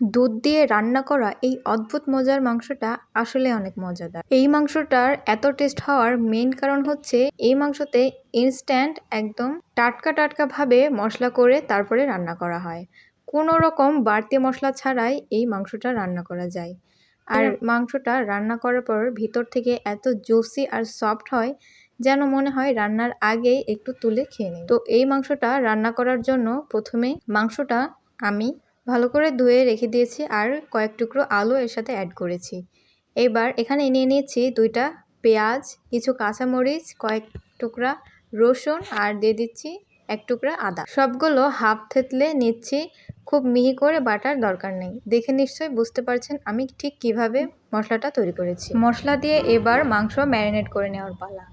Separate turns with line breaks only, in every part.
দুধ দিয়ে রান্না করা এই অদ্ভুত মজার মাংসটা আসলে অনেক মজাদার। এই মাংসটার এত টেস্ট হওয়ার মেইন কারণ হচ্ছে এই মাংসতে ইনস্ট্যান্ট একদম টাটকা টাটকা ভাবে মশলা করে তারপরে রান্না করা হয়। কোনো রকম বাড়তি মশলা ছাড়াই এই মাংসটা রান্না করা যায়। আর মাংসটা রান্না করার পর ভিতর থেকে এত জুসি আর সফট হয় যেন মনে হয় রান্নার আগেই একটু তুলে খেয়ে নিই। তো এই মাংসটা রান্না করার জন্য প্রথমে মাংসটা আমি ভালো করে ধুয়ে রেখে দিয়েছি আর কয়েক টুকরো আলু এর সাথে অ্যাড করেছি। এবার এখানে নিয়ে নিয়েছি দুইটা পেঁয়াজ, কিছু কাঁচামরিচ, কয়েক টুকরা রসুন আর দিয়ে দিচ্ছি এক টুকরা আদা। সবগুলো হাফ থেতলে নিচ্ছি, খুব মিহি করে বাটার দরকার নেই। দেখে নিশ্চয়ই বুঝতে পারছেন আমি ঠিক কীভাবে মশলাটা তৈরি করেছি। মশলা দিয়ে এবার মাংস ম্যারিনেট করে নেওয়ার পালা।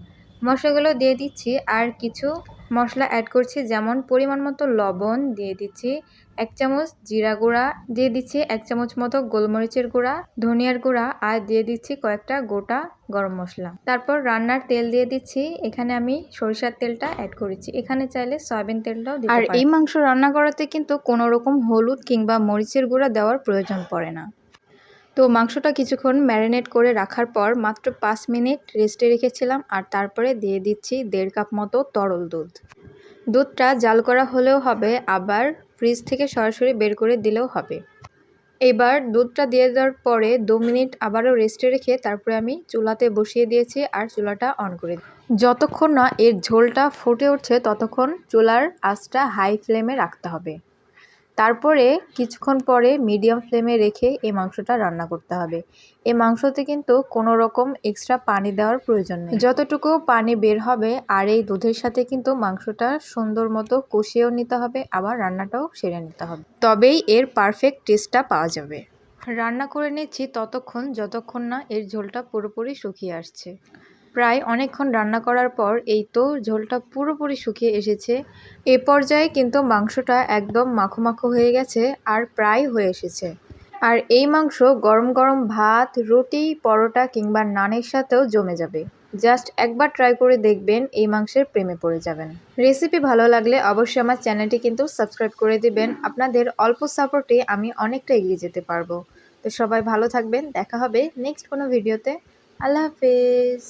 মশলাগুলো দিয়ে দিচ্ছি আর কিছু মশলা অ্যাড করছি যেমন পরিমাণ মতো লবণ দিয়ে দিচ্ছি এক চামচ জিরা গুঁড়া দিয়ে দিচ্ছি এক চামচ মতো গোলমরিচের গুঁড়া ধনিয়ার গুঁড়া আর দিয়ে দিচ্ছি কয়েকটা গোটা গরম মশলা। তারপর রান্নার তেল দিয়ে দিচ্ছি এখানে আমি সরিষার তেলটা অ্যাড করেছি। এখানে চাইলে সয়াবিন তেলটাও আর এই মাংস রান্না করাতে কিন্তু কোনো রকম হলুদ কিংবা মরিচের গুঁড়া দেওয়ার প্রয়োজন পড়ে না। তো মাংসটা কিছুক্ষণ ম্যারিনেট করে রাখার পর মাত্র পাঁচ মিনিট রেস্টে রেখেছিলাম আর তারপরে দিয়ে দিচ্ছি দেড় কাপ মতো তরল দুধ। দুধটা জাল করা হলেও হবে, আবার ফ্রিজ থেকে সরাসরি বের করে দিলেও হবে। এবার দুধটা দিয়ে দেওয়ার পরে দু মিনিট আবারও রেস্টে রেখে তারপরে আমি চুলাতে বসিয়ে দিয়েছি আর চুলাটা অন করে যতক্ষণ না এর ঝোলটা ফুটে উঠছে, ততক্ষণ চুলার আঁচটা হাই ফ্লেমে রাখতে হবে। তারপরে কিছুক্ষণ পরে মিডিয়াম ফ্লেমে রেখে এই মাংসটা রান্না করতে হবে। এই মাংসতে কিন্তু কোনো রকম এক্সট্রা পানি দেওয়ার প্রয়োজন নেই। যতটুকু পানি বের হবে আর এই দুধের সাথে কিন্তু মাংসটা সুন্দর মতো কষিয়েও নিতে হবে, আবার রান্নাটাও সেরে নিতে হবে। তবেই এর পারফেক্ট টেস্টটা পাওয়া যাবে। রান্না করে নিচ্ছি ততক্ষণ, যতক্ষণ না এর ঝোলটা পুরোপুরি শুকিয়ে আসছে। প্রায় অনেকক্ষণ রান্না করার পর এই তো ঝোলটা পুরোপুরি শুকিয়ে এসেছে। এ পর্যায়ে কিন্তু মাংসটা একদম মাখো মাখো হয়ে গেছে আর প্রায় হয়ে এসেছে। আর এই মাংস গরম গরম ভাত, রুটি, পরোটা কিংবা নানের সাথেও জমে যাবে। জাস্ট একবার ট্রাই করে দেখবেন এই মাংসের প্রেমে পড়ে যাবেন। রেসিপি ভালো লাগলে অবশ্যই আমার চ্যানেলটি কিন্তু সাবস্ক্রাইব করে দিবেন। আপনাদের অল্প সাপোর্টে আমি অনেকটা এগিয়ে যেতে পারব। তো সবাই ভালো থাকবেন, দেখা হবে নেক্সট কোনো ভিডিওতে। আল্লাহ হাফেজ।